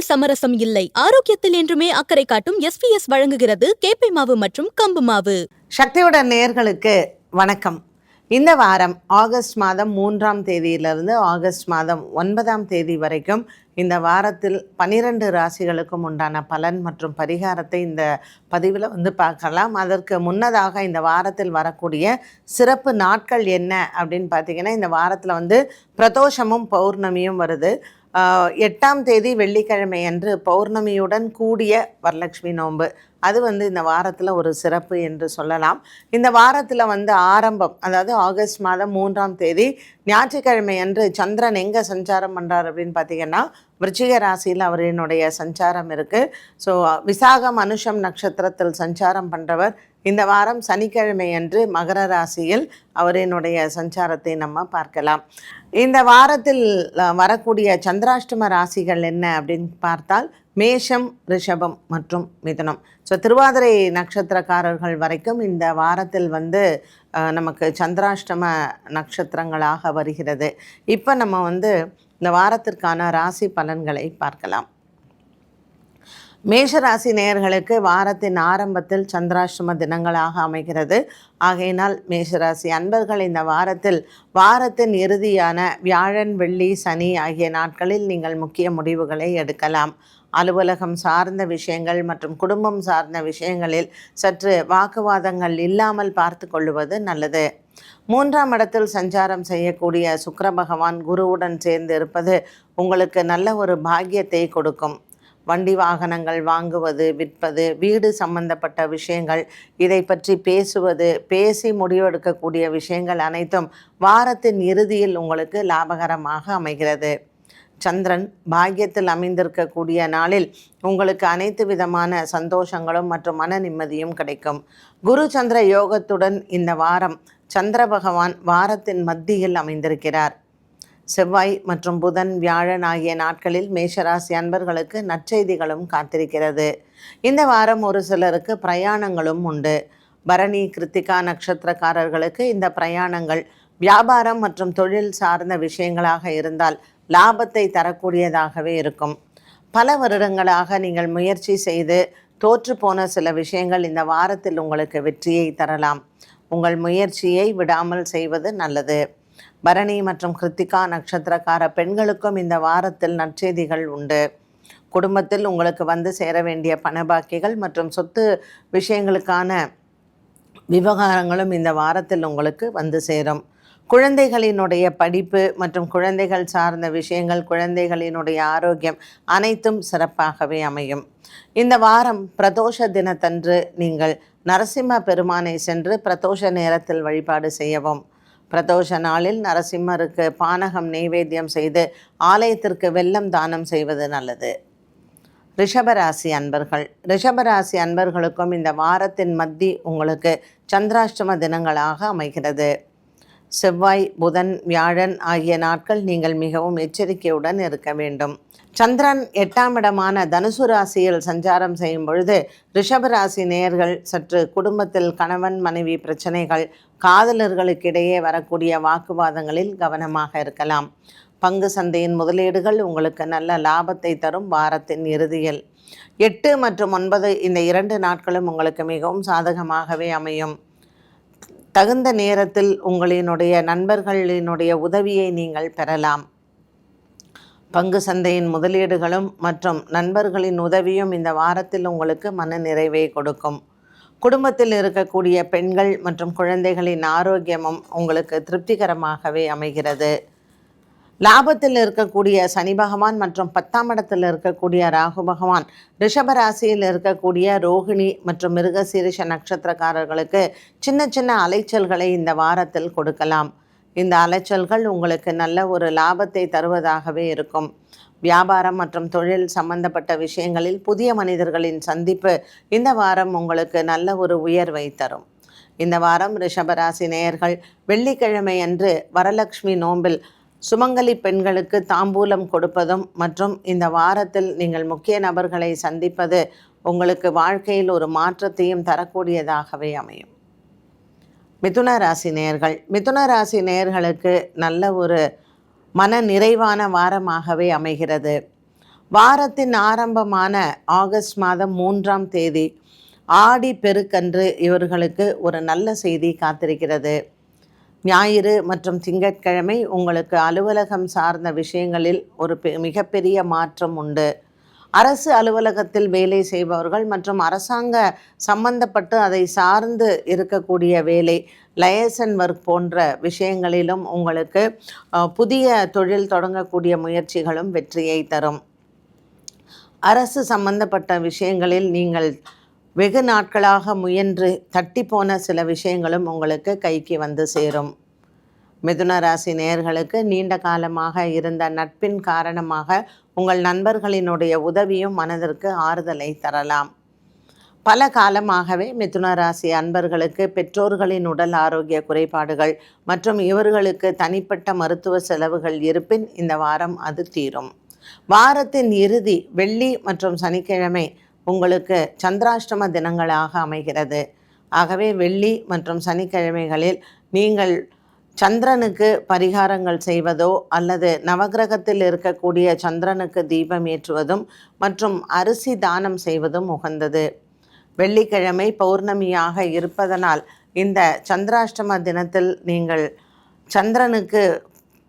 உணவில் சமரசம் இல்லை. ஆரோக்கியத்தில் என்றுமே அக்கறை காட்டும் எஸ்பிஎஸ் வழங்குகிறது கேப்பை மாவு மற்றும் கம்பு மாவு. சக்தியுடன் நேயர்களுக்கு வணக்கம். இந்த வாரம் ஆகஸ்ட் மாதம் மூன்றாம் தேதியிலிருந்து ஆகஸ்ட் மாதம் ஒன்பதாம் தேதி வரைக்கும் இந்த வாரத்தில் பனிரெண்டு ராசிகளுக்கும் உண்டான பலன் மற்றும் பரிகாரத்தை இந்த பதிவில் வந்து பார்க்கலாம். அதற்கு முன்னதாக இந்த வாரத்தில் வரக்கூடிய சிறப்பு நாட்கள் என்ன அப்படின்னு பார்த்தீங்கன்னா இந்த வாரத்தில் வந்து பிரதோஷமும் பௌர்ணமியும் வருது. எட்டாம் தேதி வெள்ளிக்கிழமை அன்று பௌர்ணமியுடன் கூடிய வரலட்சுமி நோன்பு. அது வந்து இந்த வாரத்தில் ஒரு சிறப்பு என்று சொல்லலாம். இந்த வாரத்தில் வந்து ஆரம்பம் அதாவது ஆகஸ்ட் மாதம் மூன்றாம் தேதி ஞாயிற்றுக்கிழமை அன்று சந்திரன் எங்கே சஞ்சாரம் பண்ணுறார் அப்படின்னு பார்த்தீங்கன்னா விருச்சிக ராசியில் அவரினுடைய சஞ்சாரம் இருக்குது ஸோ விசாகம் அனுஷம் நட்சத்திரத்தில் சஞ்சாரம் பண்ணுறவர் இந்த வாரம் சனிக்கிழமை அன்று மகர ராசியில் அவரினுடைய சஞ்சாரத்தை நம்ம பார்க்கலாம். இந்த வாரத்தில் வரக்கூடிய சந்திராஷ்டம ராசிகள் என்ன அப்படின்னு பார்த்தால் மேஷம் ரிஷபம் மற்றும் மிதனம். ஸோ திருவாதிரை நட்சத்திரக்காரர்கள் வரைக்கும் இந்த வாரத்தில் வந்து நமக்கு சந்திராஷ்டம நட்சத்திரங்களாக வருகிறது. இப்போ நம்ம வந்து இந்த வாரத்திற்கான ராசி பலன்களை பார்க்கலாம். மேஷராசி நேயர்களுக்கு வாரத்தின் ஆரம்பத்தில் சந்திராஷ்டம தினங்களாக அமைகிறது. ஆகையினால் மேஷராசி அன்பர்கள் இந்த வாரத்தில் வாரத்தின் இறுதியான வியாழன் வெள்ளி சனி ஆகிய நாட்களில் நீங்கள் முக்கிய முடிவுகளை எடுக்கலாம். அலுவலகம் சார்ந்த விஷயங்கள் மற்றும் குடும்பம் சார்ந்த விஷயங்களில் சற்று வாக்குவாதங்கள் இல்லாமல் பார்த்து கொள்வது நல்லது. மூன்றாம் இடத்தில் சஞ்சாரம் செய்யக்கூடிய சுக்கர பகவான் குருவுடன் சேர்ந்து இருப்பது உங்களுக்கு நல்ல ஒரு பாக்கியத்தை கொடுக்கும். வண்டி வாகனங்கள் வாங்குவது விற்பது வீடு சம்பந்தப்பட்ட விஷயங்கள் இதை பற்றி பேசுவது பேசி முடிவெடுக்கக்கூடிய விஷயங்கள் அனைத்தும் வாரத்தின் இறுதியில் உங்களுக்கு லாபகரமாக அமைகிறது. சந்திரன் பாக்கியத்தில் அமைந்திருக்கக்கூடிய நாளில் உங்களுக்கு அனைத்து விதமான சந்தோஷங்களும் மற்றும் மன நிம்மதியும் கிடைக்கும். குரு சந்திர யோகத்துடன் இந்த வாரம் சந்திர பகவான் வாரத்தின் மத்தியில் அமைந்திருக்கிறார். செவ்வாய் மற்றும் புதன் வியாழன் ஆகிய நாட்களில் மேஷராசி அன்பர்களுக்கு நற்செய்திகளும் காத்திருக்கிறது. இந்த வாரம் ஒரு சிலருக்கு பிரயாணங்களும் உண்டு. பரணி கிருத்திகா நட்சத்திரக்காரர்களுக்கு இந்த பிரயாணங்கள் வியாபாரம் மற்றும் தொழில் சார்ந்த விஷயங்களாக இருந்தால் லாபத்தை தரக்கூடியதாகவே இருக்கும். பல வருடங்களாக நீங்கள் முயற்சி செய்து தோற்று போன சில விஷயங்கள் இந்த வாரத்தில் உங்களுக்கு வெற்றியை தரலாம். உங்கள் முயற்சியை விடாமல் செய்வது நல்லது. பரணி மற்றும் கிருத்திகா நட்சத்திரக்கார பெண்களுக்கும் இந்த வாரத்தில் நற்செய்திகள் உண்டு. குடும்பத்தில் உங்களுக்கு வந்து சேர வேண்டிய பணபாக்கிகள் மற்றும் சொத்து விஷயங்களுக்கான விவகாரங்களும் இந்த வாரத்தில் உங்களுக்கு வந்து சேரும். குழந்தைகளினுடைய படிப்பு மற்றும் குழந்தைகள் சார்ந்த விஷயங்கள் குழந்தைகளினுடைய ஆரோக்கியம் அனைத்தும் சிறப்பாகவே அமையும். இந்த வாரம் பிரதோஷ தினத்தன்று நீங்கள் நரசிம்ம பெருமானை சென்று பிரதோஷ நேரத்தில் வழிபாடு செய்யவும். பிரதோஷ நாளில் நரசிம்மருக்கு பானகம் நெய்வேத்தியம் செய்து ஆலயத்திற்கு வெள்ளம் தானம் செய்வது நல்லது. ரிஷபராசி அன்பர்கள் ரிஷபராசி அன்பர்களுக்கும் இந்த வாரத்தின் மத்தி உங்களுக்கு சந்திராஷ்டம தினங்களாக அமைகிறது. செவ்வாய் புதன் வியாழன் ஆகிய நாட்கள் நீங்கள் மிகவும் எச்சரிக்கையுடன் இருக்க வேண்டும். சந்திரன் எட்டாம் இடமான தனுசு ராசியில் சஞ்சாரம் செய்யும் பொழுது ரிஷபராசி நேயர்கள் சற்று குடும்பத்தில் கணவன் மனைவி பிரச்சனைகள் காதலர்களுக்கிடையே வரக்கூடிய வாக்குவாதங்களில் கவனமாக இருக்கலாம். பங்கு சந்தையின் முதலீடுகள் உங்களுக்கு நல்ல லாபத்தை தரும் வாரத்தின் இறுதியில். எட்டு மற்றும் ஒன்பது இந்த இரண்டு நாட்களும் உங்களுக்கு மிகவும் சாதகமாகவே அமையும். தகுந்த நேரத்தில் உங்களினுடைய நண்பர்களினுடைய உதவியை நீங்கள் பெறலாம். பங்கு சந்தையின் முதலீடுகளும் மற்றும் நண்பர்களின் உதவியும் இந்த வாரத்தில் உங்களுக்கு மன நிறைவை கொடுக்கும். குடும்பத்தில் இருக்கக்கூடிய பெண்கள் மற்றும் குழந்தைகளின் ஆரோக்கியமும் உங்களுக்கு திருப்திகரமாகவே அமைகிறது. லாபத்தில் இருக்கக்கூடிய சனி பகவான் மற்றும் பத்தாம் இடத்தில் இருக்கக்கூடிய ராகு பகவான் ரிஷப ராசியில் இருக்கக்கூடிய ரோகிணி மற்றும் மிருகசீரிஷ நட்சத்திரக்காரர்களுக்கு சின்ன சின்ன அலைச்சல்களை இந்த வாரத்தில் கொடுக்கலாம். இந்த அலைச்சல்கள் உங்களுக்கு நல்ல ஒரு லாபத்தை தருவதாகவே இருக்கும். வியாபாரம் மற்றும் தொழில் சம்பந்தப்பட்ட விஷயங்களில் புதிய மனிதர்களின் சந்திப்பு இந்த வாரம் உங்களுக்கு நல்ல ஒரு உயர்வை தரும். இந்த வாரம் ரிஷபராசி நேயர்கள் வெள்ளிக்கிழமை அன்று வரலட்சுமி நோம்பில் சுமங்கலி பெண்களுக்கு தாம்பூலம் கொடுப்பதும் மற்றும் இந்த வாரத்தில் நீங்கள் முக்கிய நபர்களை சந்திப்பது உங்களுக்கு வாழ்க்கையில் ஒரு மாற்றத்தையும் தரக்கூடியதாகவே அமையும். மிதுன ராசி நேயர்கள். மிதுன ராசி நேயர்களுக்கு நல்ல ஒரு மன நிறைவான வாரமாகவே அமைகிறது. வாரத்தின் ஆரம்பமான ஆகஸ்ட் மாதம் மூன்றாம் தேதி ஆடி பெருக்கன்று இவர்களுக்கு ஒரு நல்ல செய்தி காத்திருக்கிறது. ஞாயிறு மற்றும் திங்கட்கிழமை உங்களுக்கு அலுவலகம் சார்ந்த விஷயங்களில் ஒரு பெ- மிகப்பெரிய மாற்றம் உண்டு. அரசு அலுவலகத்தில் வேலை செய்பவர்கள் மற்றும் அரசாங்க சம்பந்தப்பட்டு அதை சார்ந்து இருக்கக்கூடிய வேலை லயசன் ஒர்க் போன்ற விஷயங்களிலும் உங்களுக்கு புதிய தொழில் தொடங்கக்கூடிய முயற்சிகளும் வெற்றியை தரும். அரசு சம்பந்தப்பட்ட விஷயங்களில் நீங்கள் வெகு நாட்களாக முயன்று தட்டி போன சில விஷயங்களும் உங்களுக்கு கைக்கு வந்து சேரும். மிதுன ராசி நேர்களுக்கு நீண்ட காலமாக இருந்த நட்பின் காரணமாக உங்கள் நண்பர்களினுடைய உதவியும் மனதிற்கு ஆறுதலை தரலாம். பல காலமாகவே மிதுன ராசி அன்பர்களுக்கு பெற்றோர்களின் உடல் ஆரோக்கிய குறைபாடுகள் மற்றும் இவர்களுக்கு தனிப்பட்ட மருத்துவ செலவுகள் இருப்பின் இந்த வாரம் அது தீரும். வாரத்தின் இறுதி வெள்ளி மற்றும் சனிக்கிழமை உங்களுக்கு சந்திராஷ்டம தினங்களாக அமைகிறது. ஆகவே வெள்ளி மற்றும் சனிக்கிழமைகளில் நீங்கள் சந்திரனுக்கு பரிகாரங்கள் செய்வதோ அல்லது நவக்கிரகத்தில் இருக்கக்கூடிய சந்திரனுக்கு தீபம் ஏற்றுவதும் மற்றும் அரிசி தானம் செய்வதும் உகந்தது. வெள்ளிக்கிழமை பௌர்ணமியாக இருப்பதனால் இந்த சந்திராஷ்டம தினத்தில் நீங்கள் சந்திரனுக்கு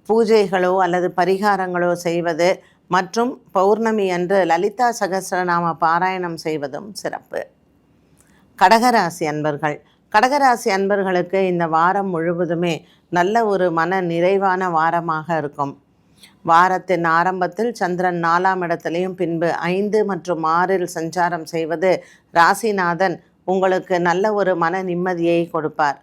பூஜைகளோ அல்லது பரிகாரங்களோ செய்வது மற்றும் பௌர்ணமி அன்று லலிதா சகஸ்ரநாம பாராயணம் செய்வதும் சிறப்பு. கடகராசி அன்பர்கள் கடகராசி அன்பர்களுக்கு இந்த வாரம் முழுவதுமே நல்ல ஒரு மன நிறைவான வாரமாக இருக்கும். வாரத்தின் ஆரம்பத்தில் சந்திரன் நாலாம் இடத்திலையும் பின்பு ஐந்து மற்றும் ஆறில் சஞ்சாரம் செய்வது ராசிநாதன் உங்களுக்கு நல்ல ஒரு மன நிம்மதியை கொடுப்பார்.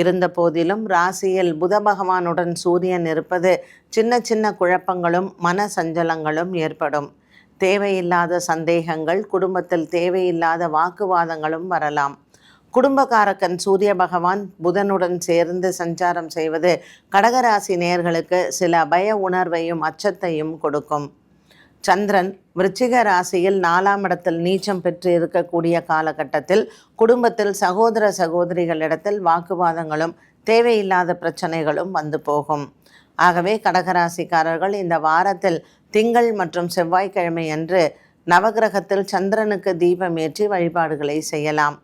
இருந்த போதிலும் ராசியில் புத பகவானுடன் சூரியன் இருப்பது சின்ன சின்ன குழப்பங்களும் மன சஞ்சலங்களும் ஏற்படும். தேவையில்லாத சந்தேகங்கள் குடும்பத்தில் தேவையில்லாத வாக்குவாதங்களும் வரலாம். குடும்பக்காரக்கன் சூரிய பகவான் புதனுடன் சேர்ந்து சஞ்சாரம் செய்வது கடகராசி நேயர்களுக்கு சில பய உணர்வையும் அச்சத்தையும் கொடுக்கும். சந்திரன் விருச்சிக ராசியில் நாலாம் இடத்தில் நீச்சம் பெற்று இருக்கக்கூடிய காலகட்டத்தில் குடும்பத்தில் சகோதர சகோதரிகளிடத்தில் வாக்குவாதங்களும் தேவையில்லாத பிரச்சனைகளும் வந்து போகும். ஆகவே கடகராசிக்காரர்கள் இந்த வாரத்தில் திங்கள் மற்றும் செவ்வாய்க்கிழமை அன்று நவகிரகத்தில் சந்திரனுக்கு தீபம் ஏற்றி வழிபாடுகளை செய்யலாம்.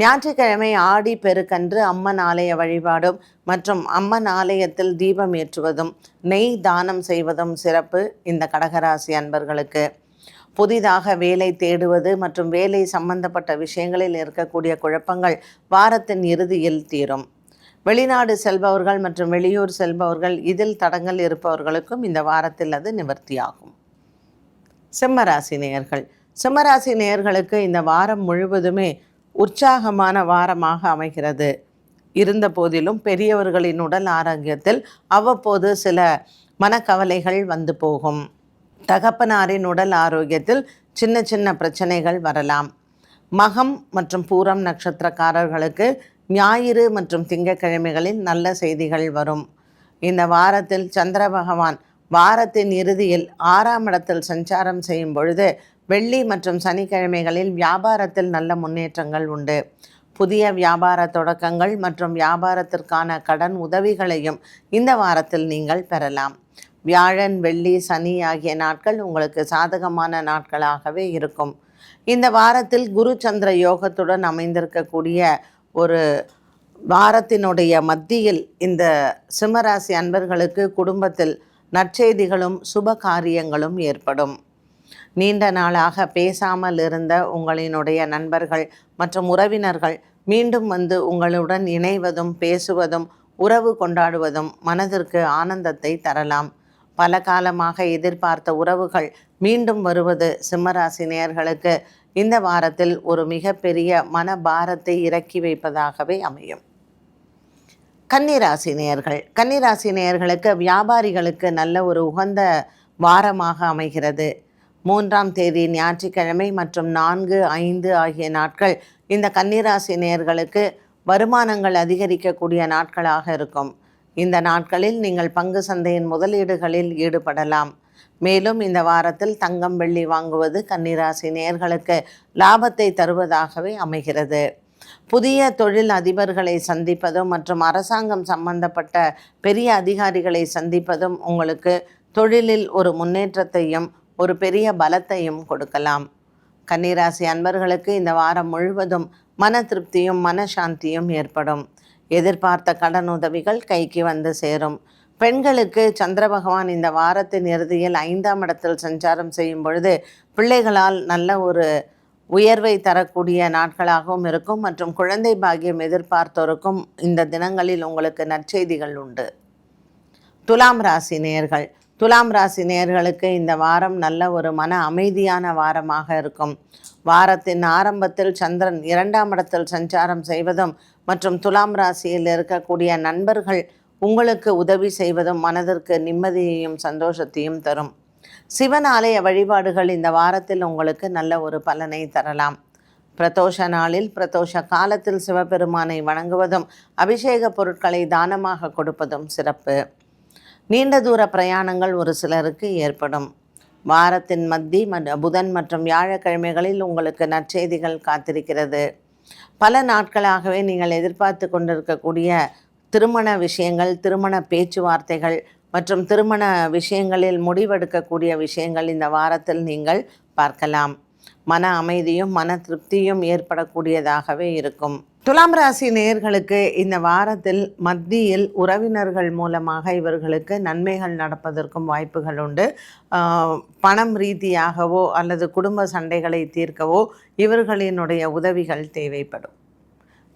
ஞாயிற்றுக்கிழமை ஆடி பெருக்கன்று அம்மன் ஆலய வழிபாடும் மற்றும் அம்மன் ஆலயத்தில் தீபம் ஏற்றுவதும் நெய் தானம் செய்வதும் சிறப்பு இந்த கடகராசி அன்பர்களுக்கு. புதிதாக வேலை தேடுவது மற்றும் வேலை சம்பந்தப்பட்ட விஷயங்களில் இருக்கக்கூடிய குழப்பங்கள் வாரத்தின் இறுதியில் தீரும். வெளிநாடு செல்பவர்கள் மற்றும் வெளியூர் செல்பவர்கள் இதில் தடங்கள் இருப்பவர்களுக்கும் இந்த வாரத்தில் அது நிவர்த்தியாகும். சிம்மராசி நேயர்கள். சிம்மராசி நேயர்களுக்கு இந்த வாரம் முழுவதுமே உற்சாகமான வாரமாக அமைகிறது. இருந்த போதிலும் பெரியவர்களின் உடல் ஆரோக்கியத்தில் அவ்வப்போது சில மனக்கவலைகள் வந்து போகும். தகப்பனாரின் உடல் ஆரோக்கியத்தில் சின்ன சின்ன பிரச்சனைகள் வரலாம். மகம் மற்றும் பூரம் நட்சத்திரக்காரர்களுக்கு ஞாயிறு மற்றும் திங்கட்கிழமைகளில் நல்ல செய்திகள் வரும். இந்த வாரத்தில் சந்திர பகவான் வாரத்தின் இறுதியில் ஆறாம் இடத்தில் சஞ்சாரம் செய்யும் பொழுது வெள்ளி மற்றும் சனிக்கிழமைகளில் வியாபாரத்தில் நல்ல முன்னேற்றங்கள் உண்டு. புதிய வியாபார தொடக்கங்கள் மற்றும் வியாபாரத்திற்கான கடன் உதவிகளையும் இந்த வாரத்தில் நீங்கள் பெறலாம். வியாழன் வெள்ளி சனி ஆகிய நாட்கள் உங்களுக்கு சாதகமான நாட்களாகவே இருக்கும். இந்த வாரத்தில் குரு சந்திர யோகத்துடன் அமைந்திருக்கக்கூடிய ஒரு வாரத்தினுடைய மத்தியில் இந்த சிம்மராசி அன்பர்களுக்கு குடும்பத்தில் நற்செய்திகளும் சுப காரியங்களும் ஏற்படும். நீண்ட நாளாக பேசாமல் இருந்த உங்களினுடைய நண்பர்கள் மற்றும் உறவினர்கள் மீண்டும் வந்து உங்களுடன் இணைவதும் பேசுவதும் உறவு கொண்டாடுவதும் மனதிற்கு ஆனந்தத்தை தரலாம். பல காலமாக எதிர்பார்த்த உறவுகள் மீண்டும் வருவது சிம்மராசி நேயர்களுக்கு இந்த வாரத்தில் ஒரு மிகப்பெரிய மன பாரத்தை இறக்கி வைப்பதாகவே அமையும். கன்னிராசி நேயர்கள். கன்னிராசி நேயர்களுக்கு வியாபாரிகளுக்கு நல்ல ஒரு உகந்த வாரமாக அமைகிறது. மூன்றாம் தேதி ஞாயிற்றுக்கிழமை மற்றும் நான்கு ஐந்து ஆகிய நாட்கள் இந்த கன்னிராசி நேர்களுக்கு வருமானங்கள் அதிகரிக்கக்கூடிய நாட்களாக இருக்கும். இந்த நாட்களில் நீங்கள் பங்கு சந்தையின் முதலீடுகளில் ஈடுபடலாம். மேலும் இந்த வாரத்தில் தங்கம் வெள்ளி வாங்குவது கன்னிராசி நேயர்களுக்கு லாபத்தை தருவதாகவே அமைகிறது. புதிய தொழில் அதிபர்களை சந்திப்பதும் மற்றும் அரசாங்கம் சம்பந்தப்பட்ட பெரிய அதிகாரிகளை சந்திப்பதும் உங்களுக்கு தொழிலில் ஒரு முன்னேற்றத்தையும் ஒரு பெரிய பலத்தையும் கொடுக்கலாம். கன்னிராசி அன்பர்களுக்கு இந்த வாரம் முழுவதும் மன திருப்தியும் மனசாந்தியும் ஏற்படும். எதிர்பார்த்த கடன் உதவிகள் கைக்கு வந்து சேரும். பெண்களுக்கு சந்திர பகவான் இந்த வாரத்தின் இறுதியில் ஐந்தாம் இடத்தில் சஞ்சாரம் செய்யும் பொழுது பிள்ளைகளால் நல்ல ஒரு உயர்வை தரக்கூடிய நாட்களாகவும் இருக்கும். மற்றும் குழந்தை பாக்கியம் எதிர்பார்த்தோருக்கும் இந்த தினங்களில் உங்களுக்கு நற்செய்திகள் உண்டு. துலாம் ராசி நேயர்கள் துலாம் ராசி நேயர்களுக்கு இந்த வாரம் நல்ல ஒரு மன அமைதியான வாரமாக இருக்கும். வாரத்தின் ஆரம்பத்தில் சந்திரன் இரண்டாம் இடத்தில் சஞ்சாரம் செய்வதும் மற்றும் துலாம் ராசியில் இருக்கக்கூடிய நண்பர்கள் உங்களுக்கு உதவி செய்வதும் மனதிற்கு நிம்மதியையும் சந்தோஷத்தையும் தரும். சிவன் ஆலய வழிபாடுகள் இந்த வாரத்தில் உங்களுக்கு நல்ல ஒரு பலனை தரலாம். பிரதோஷ நாளில் பிரதோஷ காலத்தில் சிவபெருமானை வணங்குவதும் அபிஷேக பொருட்களை தானமாக கொடுப்பதும் சிறப்பு. நீண்ட தூர பிரயாணங்கள் ஒரு சிலருக்கு ஏற்படும். வாரத்தின் மத்தி மற்ற புதன் மற்றும் வியாழக்கிழமைகளில் உங்களுக்கு நற்செய்திகள் காத்திருக்கிறது. பல நாட்களாகவே நீங்கள் எதிர்பார்த்து கொண்டிருக்கக்கூடிய திருமண விஷயங்கள் திருமண பேச்சுவார்த்தைகள் மற்றும் திருமண விஷயங்களில் முடிவெடுக்கக்கூடிய விஷயங்கள் இந்த வாரத்தில் நீங்கள் பார்க்கலாம். மன அமைதியும் மன திருப்தியும் ஏற்படக்கூடியதாகவே இருக்கும். துலாம் ராசி நேயர்களுக்கு இந்த வாரத்தில் மத்தியில் உறவினர்கள் மூலமாக இவர்களுக்கு நன்மைகள் நடப்பதற்கும் வாய்ப்புகள் உண்டு. பணம் ரீதியாகவோ அல்லது குடும்ப சண்டைகளை தீர்க்கவோ இவர்களினுடைய உதவிகள் தேவைப்படும்.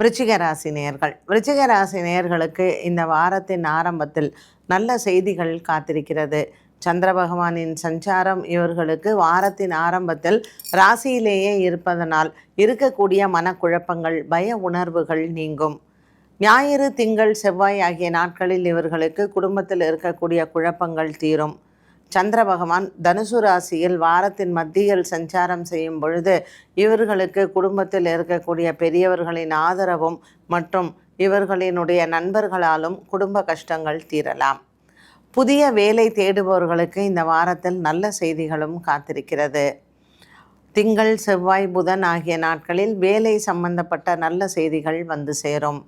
விருச்சிக ராசி நேயர்கள். விருச்சிக ராசி நேயர்களுக்கு இந்த வாரத்தின் ஆரம்பத்தில் நல்ல செய்திகள் காத்திருக்கிறது. சந்திர பகவானின் சஞ்சாரம் இவர்களுக்கு வாரத்தின் ஆரம்பத்தில் ராசியிலேயே இருப்பதனால் இருக்கக்கூடிய மனக்குழப்பங்கள் பய உணர்வுகள் நீங்கும். ஞாயிறு திங்கள் செவ்வாய் ஆகிய நாட்களில் இவர்களுக்கு குடும்பத்தில் இருக்கக்கூடிய குழப்பங்கள் தீரும். சந்திர பகவான் தனுசு ராசியில் வாரத்தின் மத்தியில் சஞ்சாரம் செய்யும் பொழுது இவர்களுக்கு குடும்பத்தில் இருக்கக்கூடிய பெரியவர்களின் ஆதரவும் மற்றும் இவர்களினுடைய நண்பர்களாலும் குடும்ப கஷ்டங்கள் தீரலாம். புதிய வேலை தேடுபவர்களுக்கு இந்த வாரத்தில் நல்ல செய்திகளும் காத்திருக்கிறது. திங்கள் செவ்வாய் புதன் ஆகிய நாட்களில் வேலை சம்பந்தப்பட்ட நல்ல செய்திகள் வந்து சேரும்.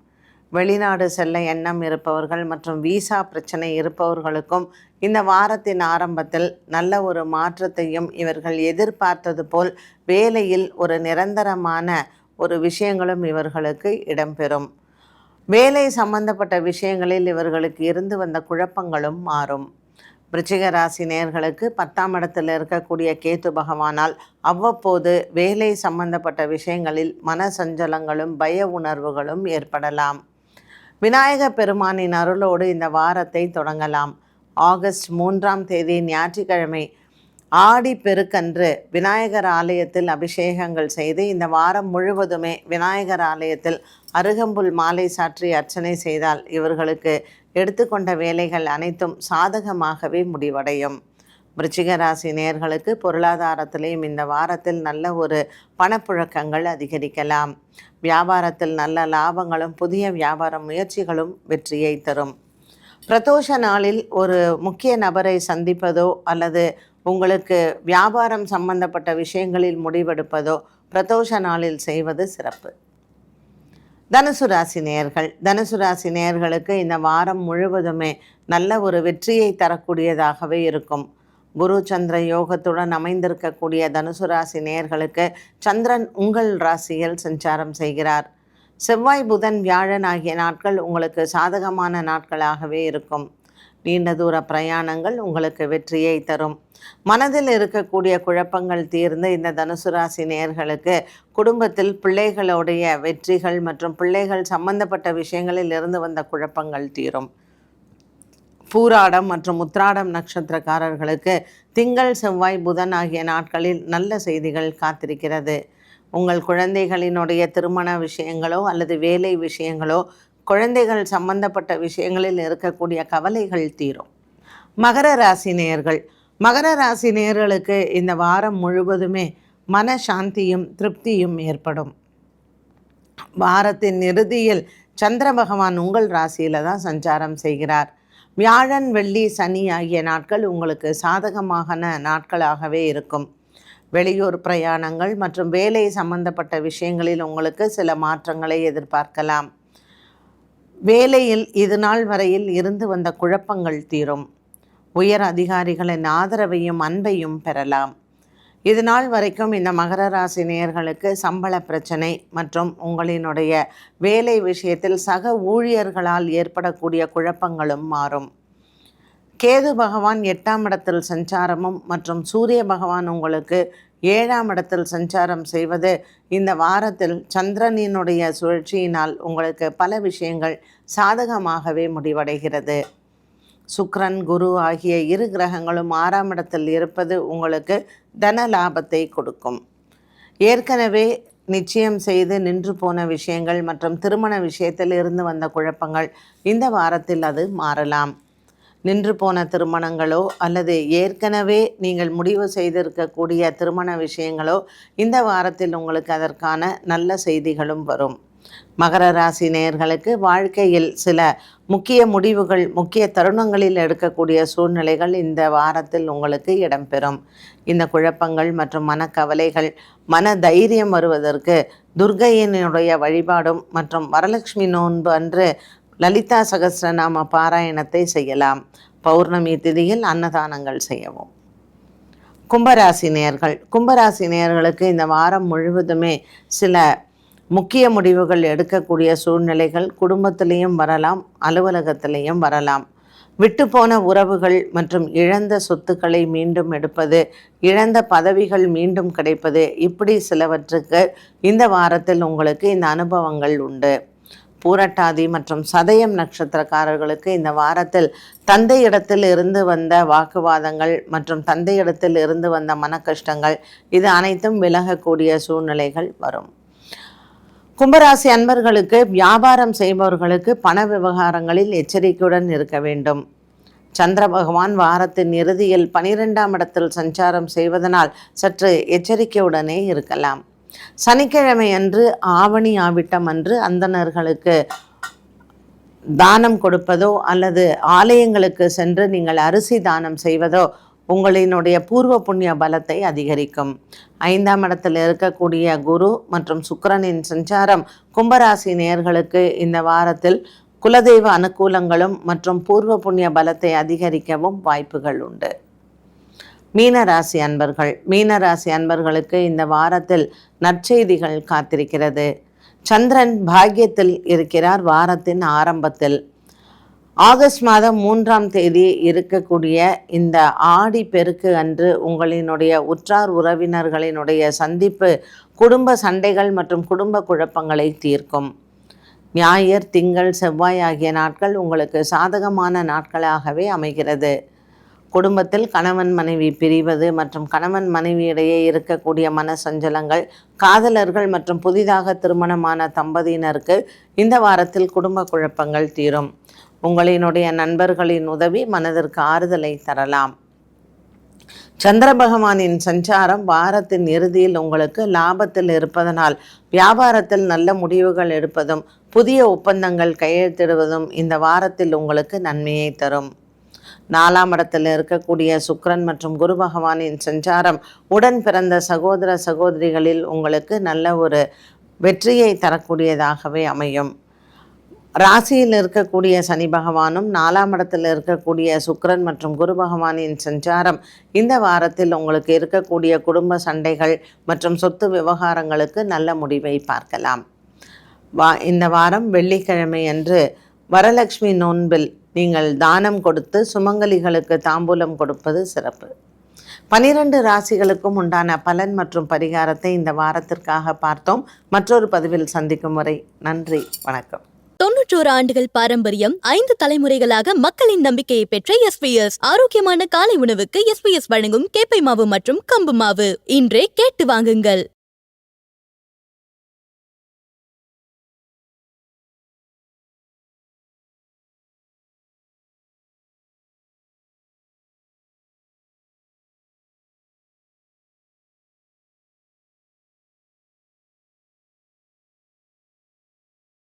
வெளிநாடு செல்ல எண்ணம் இருப்பவர்கள் மற்றும் விசா பிரச்சனை இருப்பவர்களுக்கும் இந்த வாரத்தின் ஆரம்பத்தில் நல்ல ஒரு மாற்றத்தையும் இவர்கள் எதிர்பார்த்தது போல் வேலையில் ஒரு நிரந்தரமான ஒரு விஷயங்களும் இவர்களுக்கு இடம்பெறும். வேலை சம்பந்தப்பட்ட விஷயங்களில் இவர்களுக்கு இருந்து வந்த குழப்பங்களும் மாறும். விருச்சிக ராசி நேர்களுக்கு பத்தாம் இடத்தில் இருக்கக்கூடிய கேத்து பகவானால் அவ்வப்போது வேலை சம்பந்தப்பட்ட விஷயங்களில் மன சஞ்சலங்களும் பய உணர்வுகளும் ஏற்படலாம். விநாயக பெருமானின் அருளோடு இந்த வாரத்தை தொடங்கலாம். ஆகஸ்ட் மூன்றாம் தேதி ஞாயிற்றுக்கிழமை ஆடி பெருக்கன்று விநாயகர் ஆலயத்தில் அபிஷேகங்கள் செய்து இந்த வாரம் முழுவதுமே விநாயகர் ஆலயத்தில் அருகம்புல் மாலை சாற்றி அர்ச்சனை செய்தால் இவர்களுக்கு எடுத்துக்கொண்ட வேலைகள் அனைத்தும் சாதகமாகவே முடிவடையும். விருச்சிக ராசி நேர்களுக்கு பொருளாதாரத்திலையும் இந்த வாரத்தில் நல்ல ஒரு பணப்புழக்கங்கள் அதிகரிக்கலாம். வியாபாரத்தில் நல்ல லாபங்களும் புதிய வியாபார முயற்சிகளும் வெற்றியை தரும். பிரதோஷ நாளில் ஒரு முக்கிய நபரை சந்திப்பதோ அல்லது உங்களுக்கு வியாபாரம் சம்பந்தப்பட்ட விஷயங்களில் முடிவெடுப்பதோ பிரதோஷ நாளில் செய்வது சிறப்பு. தனுசு ராசி நேயர்கள் தனுசு ராசி நேயர்களுக்கு இந்த வாரம் முழுவதுமே நல்ல ஒரு வெற்றியை தரக்கூடியதாகவே இருக்கும். குரு சந்திர யோகத்துடன் அமைந்திருக்கக்கூடிய தனுசு ராசி நேயர்களுக்கு சந்திரன் உங்கள் ராசியில் சஞ்சாரம் செய்கிறார். செவ்வாய் புதன் வியாழன் ஆகிய நாட்கள் உங்களுக்கு சாதகமான நாட்களாகவே இருக்கும். நீண்ட தூர பிரயாணங்கள் உங்களுக்கு வெற்றியை தரும். மனதில் இருக்கக்கூடிய குழப்பங்கள் தீர்ந்து இந்த தனுசு ராசி நேர்களுக்கு குடும்பத்தில் பிள்ளைகளுடைய வெற்றிகள் மற்றும் பிள்ளைகள் சம்பந்தப்பட்ட விஷயங்களில் இருந்து வந்த குழப்பங்கள் தீரும். பூராடம் மற்றும் உத்ராடம் நட்சத்திரக்காரர்களுக்கு திங்கள் செவ்வாய் புதன் ஆகிய நாட்களில் நல்ல செய்திகள் காத்திருக்கிறது. உங்கள் குழந்தைகளினுடைய திருமண விஷயங்களோ அல்லது வேலை விஷயங்களோ குழந்தைகள் சம்பந்தப்பட்ட விஷயங்களில் இருக்கக்கூடிய கவலைகள் தீரும். மகர ராசி நேயர்கள் மகர ராசி நேயர்களுக்கு இந்த வாரம் முழுவதுமே மன சாந்தியும் திருப்தியும் ஏற்படும். வாரத்தின் இறுதியில் சந்திர பகவான் உங்கள் ராசியில் தான் சஞ்சாரம் செய்கிறார். வியாழன் வெள்ளி சனி ஆகிய நாட்கள் உங்களுக்கு சாதகமான நாட்களாகவே இருக்கும். வெளியூர் பிரயாணங்கள் மற்றும் வேலை சம்பந்தப்பட்ட விஷயங்களில் உங்களுக்கு சில மாற்றங்களை எதிர்பார்க்கலாம். வேலையில் இது நாள் வரையில் இருந்து வந்த குழப்பங்கள் தீரும். உயர் அதிகாரிகளின் ஆதரவையும் அன்பையும் பெறலாம். இது நாள் வரைக்கும் இந்த மகர ராசி நேயர்களுக்கு சம்பள பிரச்சனை மற்றும் உங்களினுடைய வேலை விஷயத்தில் சக ஊழியர்களால் ஏற்படக்கூடிய குழப்பங்களும் மாறும். கேது பகவான் எட்டாம் இடத்தில் சஞ்சாரமும் மற்றும் சூரிய பகவான் உங்களுக்கு ஏழாம் இடத்தில் சஞ்சாரம் செய்வது. இந்த வாரத்தில் சந்திரனினுடைய சுழற்சியினால் உங்களுக்கு பல விஷயங்கள் சாதகமாகவே முடிவடைகிறது. சுக்ரன் குரு ஆகிய இரு கிரகங்களும் ஆறாம் இடத்தில் இருப்பது உங்களுக்கு தன லாபத்தை கொடுக்கும். ஏற்கனவே நிச்சயம் செய்து நின்று போன விஷயங்கள் மற்றும் திருமண விஷயத்தில் இருந்து வந்த குழப்பங்கள் இந்த வாரத்தில் அது மாறலாம். நின்று போன திருமணங்களோ அல்லது ஏற்கனவே நீங்கள் முடிவு செய்திருக்கக்கூடிய திருமண விஷயங்களோ இந்த வாரத்தில் உங்களுக்கு அதற்கான நல்ல செய்திகளும் வரும். மகர ராசி நேயர்களுக்கு வாழ்க்கையில் சில முக்கிய முடிவுகள் முக்கிய தருணங்களில் எடுக்கக்கூடிய சூழ்நிலைகள் இந்த வாரத்தில் உங்களுக்கு இடம்பெறும். இந்த குழப்பங்கள் மற்றும் மனக்கவலைகள் மன தைரியம் வருவதற்கு துர்கையினுடைய வழிபாடும் மற்றும் வரலட்சுமி நோன்பு அன்று லலிதா சகசிரநாம பாராயணத்தை செய்யலாம். பௌர்ணமி திதியில் அன்னதானங்கள் செய்யவும். கும்பராசி நேர்கள் கும்பராசி நேர்களுக்கு இந்த வாரம் முழுவதுமே சில முக்கிய முடிவுகள் எடுக்கக்கூடிய சூழ்நிலைகள் குடும்பத்திலையும் வரலாம் அலுவலகத்திலையும் வரலாம். விட்டுப்போன உறவுகள் மற்றும் இழந்த சொத்துக்களை மீண்டும் எடுப்பது இழந்த பதவிகள் மீண்டும் கிடைப்பது இப்படி சிலவற்றுக்கு இந்த வாரத்தில் உங்களுக்கு இந்த அனுபவங்கள் உண்டு. பூரட்டாதி மற்றும் சதயம் நட்சத்திரக்காரர்களுக்கு இந்த வாரத்தில் தந்தையிடத்தில் இருந்து வந்த வாக்குவாதங்கள் மற்றும் தந்தையிடத்தில் இருந்து வந்த மனக்கஷ்டங்கள் இது அனைத்தும் விலகக்கூடிய சூழ்நிலைகள் வரும். கும்பராசி அன்பர்களுக்கு வியாபாரம் செய்பவர்களுக்கு பண விவகாரங்களில் எச்சரிக்கையுடன் இருக்க வேண்டும். சந்திர பகவான் வாரத்தின் இறுதியில் பனிரெண்டாம் இடத்தில் சஞ்சாரம் செய்வதனால் சற்று எச்சரிக்கையுடனே இருக்கலாம். சனிக்கிழமை அன்று ஆவணி ஆவிட்டம் அன்று அந்தணர்களுக்கு தானம் கொடுப்பதோ அல்லது ஆலயங்களுக்கு சென்று நீங்கள் அரிசி தானம் செய்வதோ உங்களினுடைய பூர்வ புண்ணிய பலத்தை அதிகரிக்கும். ஐந்தாம் இடத்தில் இருக்கக்கூடிய குரு மற்றும் சுக்கிரனின் சஞ்சாரம் கும்பராசி நேயர்களுக்கு இந்த வாரத்தில் குலதெய்வ அனுகூலங்களும் மற்றும் பூர்வ புண்ணிய பலத்தை அதிகரிக்கவும் வாய்ப்புகள் உண்டு. மீனராசி அன்பர்கள் மீனராசி அன்பர்களுக்கு இந்த வாரத்தில் நற்செய்திகள் காத்திருக்கிறது. சந்திரன் பாக்கியத்தில் இருக்கிறார் வாரத்தின் ஆரம்பத்தில். ஆகஸ்ட் மாதம் மூன்றாம் தேதி இருக்கக்கூடிய இந்த ஆடி பெருக்கு அன்று உங்களினுடைய உற்றார் உறவினர்களினுடைய சந்திப்பு குடும்ப சண்டைகள் மற்றும் குடும்ப குழப்பங்களை தீர்க்கும். ஞாயிறு திங்கள் செவ்வாய் ஆகிய நாட்கள் உங்களுக்கு சாதகமான நாட்களாகவே அமைகிறது. குடும்பத்தில் கணவன் மனைவி பிரிவது மற்றும் கணவன் மனைவி இடையே இருக்கக்கூடிய மன சஞ்சலங்கள் காதலர்கள் மற்றும் புதிதாக திருமணமான தம்பதியினருக்கு இந்த வாரத்தில் குடும்ப குழப்பங்கள் தீரும். உங்களினுடைய நண்பர்களின் உதவி மனதிற்கு ஆறுதலை தரலாம். சந்திர பகவானின் சஞ்சாரம் வாரத்தின் இறுதியில் உங்களுக்கு லாபத்தில் இருப்பதனால் வியாபாரத்தில் நல்ல முடிவுகள் எடுப்பதும் புதிய ஒப்பந்தங்கள் கையெழுத்திடுவதும் இந்த வாரத்தில் உங்களுக்கு நன்மையை தரும். நாலாம் இடத்தில் இருக்கக்கூடிய சுக்கரன் மற்றும் குரு பகவானின் சஞ்சாரம் உடன் பிறந்த சகோதர சகோதரிகளில் உங்களுக்கு நல்ல ஒரு வெற்றியை தரக்கூடியதாகவே அமையும். ராசியில் இருக்கக்கூடிய சனி பகவானும் நாலாம் இடத்தில் இருக்கக்கூடிய சுக்கரன் மற்றும் குரு பகவானின் சஞ்சாரம் இந்த வாரத்தில் உங்களுக்கு இருக்கக்கூடிய குடும்ப சண்டைகள் மற்றும் சொத்து விவகாரங்களுக்கு நல்ல முடிவை பார்க்கலாம். வா இந்த வாரம் வெள்ளிக்கிழமை அன்று வரலட்சுமி நோன்பில் நீங்கள் தானம் கொடுத்து சுமங்கலிகளுக்கு தாம்பூலம் கொடுப்பது சிறப்பு. பனிரெண்டு ராசிகளுக்கும் உண்டான பலன் மற்றும் பரிகாரத்தை இந்த வாரத்திற்காக பார்த்தோம். மற்றொரு பதிவில் சந்திக்கும் வரை நன்றி வணக்கம். தொன்னூற்றோரு ஆண்டுகள் பாரம்பரியம் ஐந்து தலைமுறைகளாக மக்களின் நம்பிக்கையை பெற்ற எஸ்பிஎஸ் ஆரோக்கியமான காலை உணவுக்கு எஸ்பிஎஸ் வழங்கும் கேப்பை மாவு மற்றும் கம்பு மாவு. இன்றே கேட்டு வாங்குங்கள்.